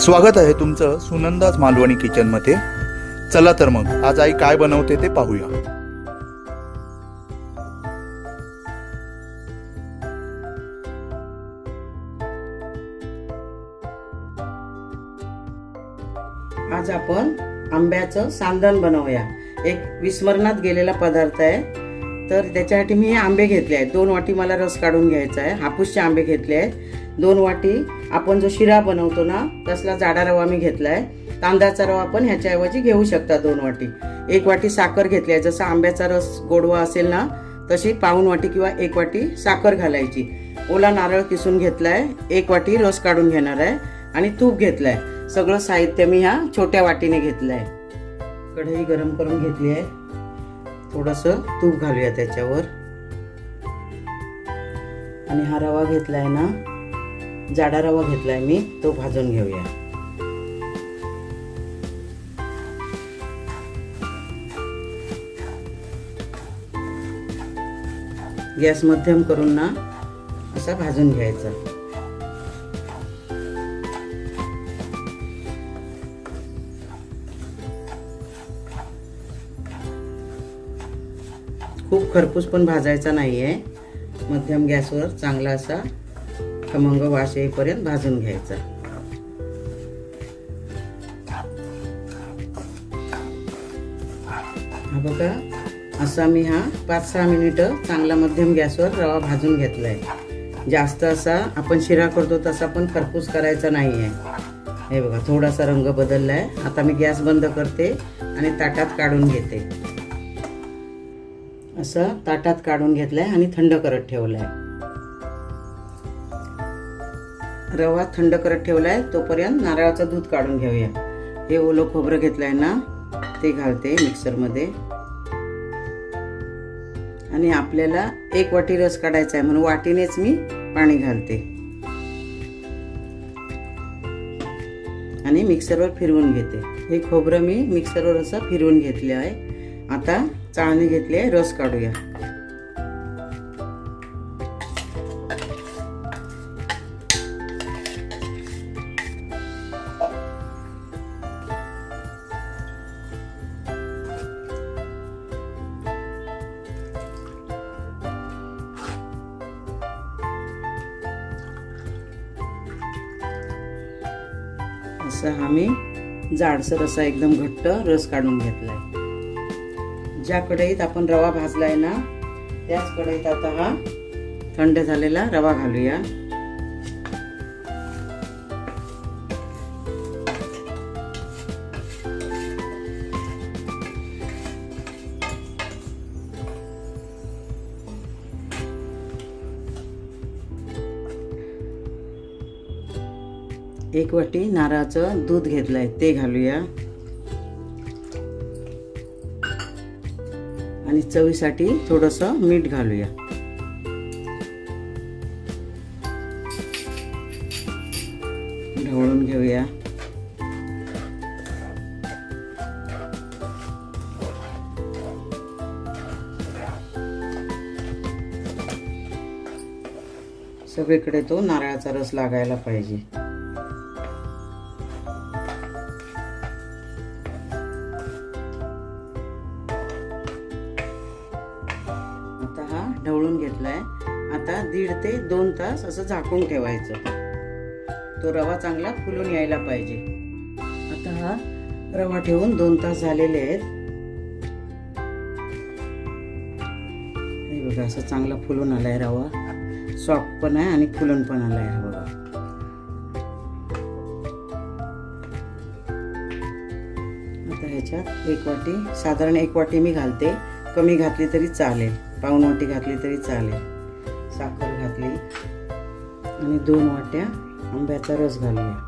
स्वागत आहे तुमचं सुनंदाज मालवणी किचनमध्ये. चला तर मग आज आई काय बनवते ते पाहूया. आज आपण आंब्याचं सांदण बनवूया. एक विस्मरणात गेलेला पदार्थ आहे. तर त्याच्यासाठी मी हे आंबे घेतले आहेत. दोन वाटी मला रस काढून घ्यायचा आहे. हापूसचे आंबे घेतले आहेत. दोन वाटी आपण जो शिरा बनवतो ना तसला जाडा रवा मी घेतला आहे तांदळाचा रवा पण ह्याच्याऐवजी घेऊ शकता दोन वाटी. एक वाटी साखर घेतली आहे. जसं आंब्याचा रस गोडवा असेल ना तशी पाऊन वाटी किंवा एक वाटी साखर घालायची. ओला नारळ किसून घेतला आहे एक वाटी रस काढून घेणार आहे. आणि तूप आहे सगळं साहित्य मी ह्या छोट्या वाटीने घेतलं आहे कढई गरम करून घेतली आहे. थोडंसं तूप घालूया त्याच्यावर. आणि हा रवा घेतलाय ना जाडा रवा घेतलाय मी तो भाजून घेऊया. गॅस मध्यम करून ना असा भाजून घ्यायचा. खूप खरपूस पण भाजायचा नाही आहे मध्यम गॅसवर चांगला असा खमंग वास येईपर्यंत भाजून घ्यायचा. हा बघा असा मी हा पाच सहा मिनिटं चांगला मध्यम गॅसवर रवा भाजून घेतलाय. जास्त असा आपण शिरा करतो तसा पण खरपूस करायचा नाही आहे हे बघा थोडासा रंग बदललाय. आता मी गॅस बंद करते आणि ताटात काढून घेते. असं ताटात काढून घेतलंय आणि थंड करत ठेवलाय. रवा थंड करत ठेवलाय तोपर्यंत नारळाचं दूध काढून घेऊया. हे ओलं खोबरं घेतलंय ना ते घालते मिक्सरमध्ये. आणि आपल्याला एक वाटी रस काढायचा आहे म्हणून वाटीनेच मी पाणी घालते. आणि मिक्सरवर फिरवून घेते. हे खोबरं मी मिक्सरवर असं फिरवून घेतले आहे आता चाळणी घेतली आहे रस काढूया. असं आम्ही जाडसर असा एकदम घट्ट रस काढून घेतलाय. ज्या कढईत आपण रवा भाजला आहे ना त्याच कढईत आता हा थंड झालेला रवा घालूया. एक वाटी नारळाचं दूध घेतलंय ते घालूया. आणि चवीसाठी थोडंसं मीठ घालूया. ढवळून घेऊया. सगळीकडे तो नारळाचा रस लागायला पाहिजे. तास असं झाकून ठेवायचं. तो रवा चांगला फुलून यायला पाहिजे. आता हा रवा ठेवून दोन तास झालेले आहेत. हे बघा असं चांगला फुलून आलाय रवा. सॉफ्ट पण आहे आणि फुलून पण आलाय हा बघा. आता ह्याच्यात एक वाटी साधारण एक वाटी मी घालते. कमी घातली तरी चालेल. पाऊन वाटी घातली तरी चालेल. साखर घातली. आणि दोन वाट्या आंब्याचा रस घालूया.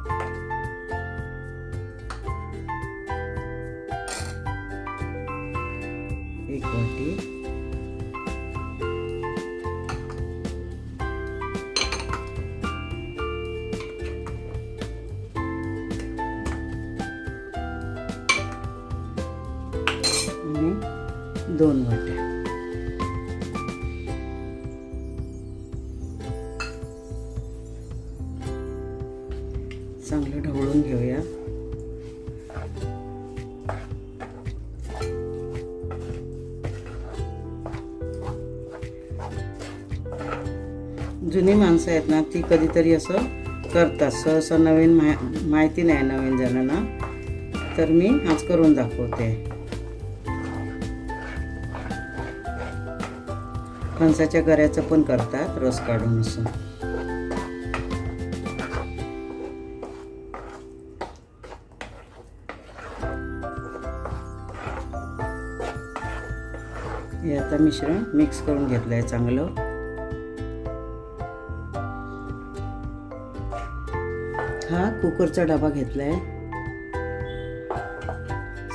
एक वाटी. आणि दोन वाट्या. चांगलं ढवळून घेऊया. जुनी माणसं आहेत ना ती कधीतरी असं करतात. सहसा नवीन मा माहिती नाही नवीन जणांना. तर मी आज करून दाखवते. फणसाच्या गऱ्याचं पण करतात रस काढून असं. हे आता मिश्रण मिक्स करून घेतलं आहे चांगलं. हा कुकरचा डबा घेतला आहे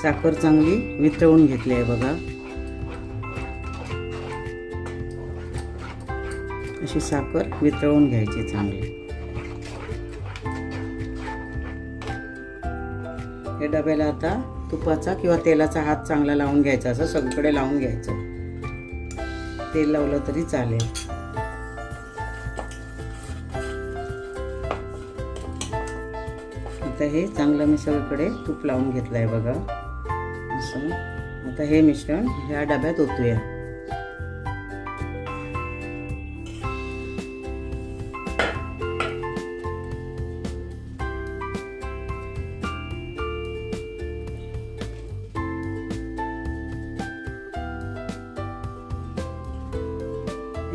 साखर चांगली वितळवून घेतली आहे बघा. अशी साखर वितळवून घ्यायची चांगली. या डब्याला आता तुपाचा किंवा तेलाचा हात चांगला लावून घ्यायचा असं सगळीकडे लावून घ्यायचं. तेल लावलं तरी चालेल. आता हे चांगलं मी सगळीकडे तूप लावून घेतलं आहे बघा. असं. आता हे मिश्रण ह्या डब्यात ओतूया.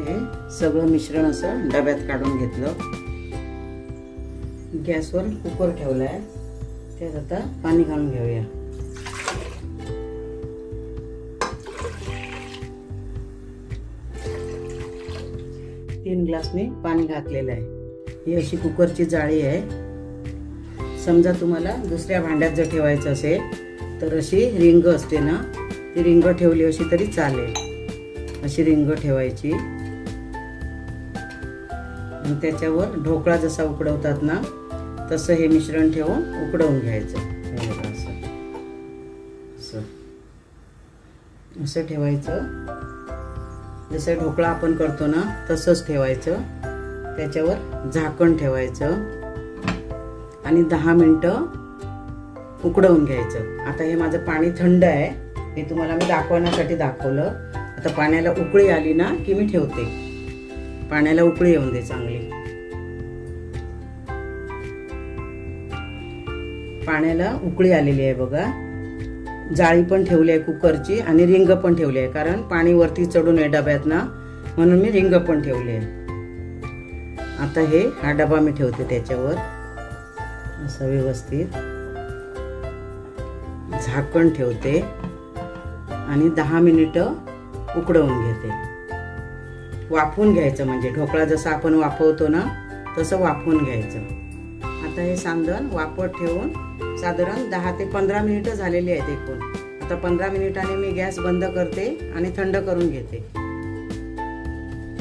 हे सगळं मिश्रण असं डब्यात काढून घेतलं. गॅसवर कुकर ठेवला आहे त्यात आता पाणी घालून घेऊया. तीन ग्लास मी पाणी घातलेलं आहे. ही अशी कुकरची जाळी आहे. समजा तुम्हाला दुसऱ्या भांड्यात जर ठेवायचं असेल तर अशी रिंग असते ना ती रिंग ठेवली अशी तरी चालेल. अशी रिंग ठेवायची. आणि त्याच्यावर ढोकळा जसा उकडवतात ना तसं हे मिश्रण ठेवून उकडवून घ्यायचं. हे बघा असं असं ठेवायचं. जसं ढोकळा आपण करतो ना तसंच ठेवायचं. त्याच्यावर झाकण ठेवायचं. आणि दहा मिनटं उकडवून घ्यायचं. आता हे माझं पाणी थंड आहे. हे तुम्हाला मी दाखवण्यासाठी दाखवलं. आता पाण्याला उकळी आली ना की मी ठेवते. पाण्याला उकळी येऊन दे चांगली. पाण्याला उकळी आलेली आहे बघा. जाळी पण ठेवली आहे कुकरची आणि रिंग पण ठेवली आहे कारण पाणी वरती चढून आहे डब्यात ना म्हणून मी रिंग पण ठेवली आहे. आता हे हा डबा मी ठेवते त्याच्यावर. असं व्यवस्थित. झाकण ठेवते आणि दहा मिनिटं उकडवून घेते. वाफवून घ्यायचं म्हणजे. ढोकळा जसा आपण वाफवतो ना तसं वाफवून घ्यायचं. आता हे सांदण वापर ठेवून साधारण दहा ते पंधरा मिनिटं झालेली आहेत एकूण. आता पंधरा मिनिटाने मी गॅस बंद करते आणि थंड करून घेते.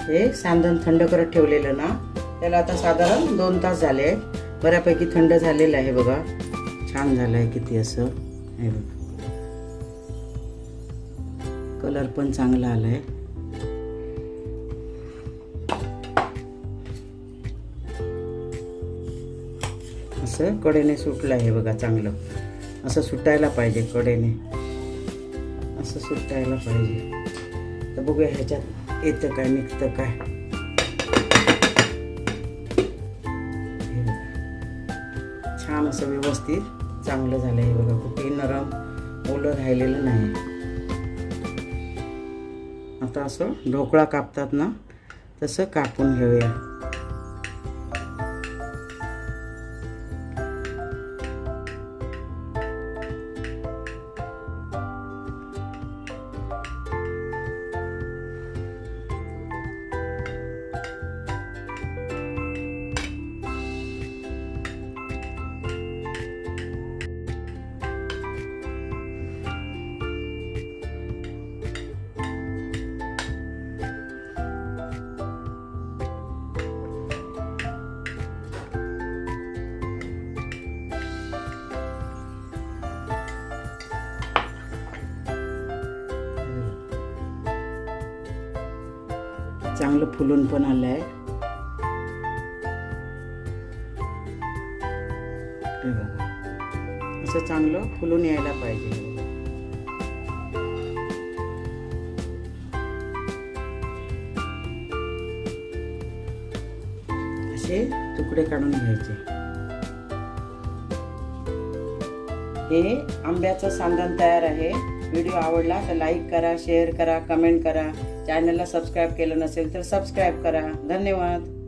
हे सांदण थंड करत ठेवलेलं ना त्याला आता साधारण दोन तास झाले आहेत. बऱ्यापैकी थंड झालेलं आहे बघा. छान झालं आहे किती असं. हे बघा. कलर पण चांगला आला आहे असं कडेने सुटलं आहे बघा चांगलं. असं सुटायला पाहिजे कडेने. असं सुटायला पाहिजे. तर बघूया ह्याच्यात येतं काय निघतं काय. छान असं व्यवस्थित चांगलं झालं आहे बघा. कुठेही नरम ओलं राहिलेलं नाही. आता असं ढोकळा कापतात ना तसं कापून घेऊया. चांगलं फुलून पण आलं आहे हे बघा. असं चांगलं फुलून यायला पाहिजे. असे तुकडे काढून घ्यायचे. हे आंब्याचं सांदण तयार आहे. व्हिडिओ आवडला तर लाईक करा शेअर करा कमेंट करा. चॅनलला सबस्क्राईब केलं नसेल तर सबस्क्राईब करा. धन्यवाद.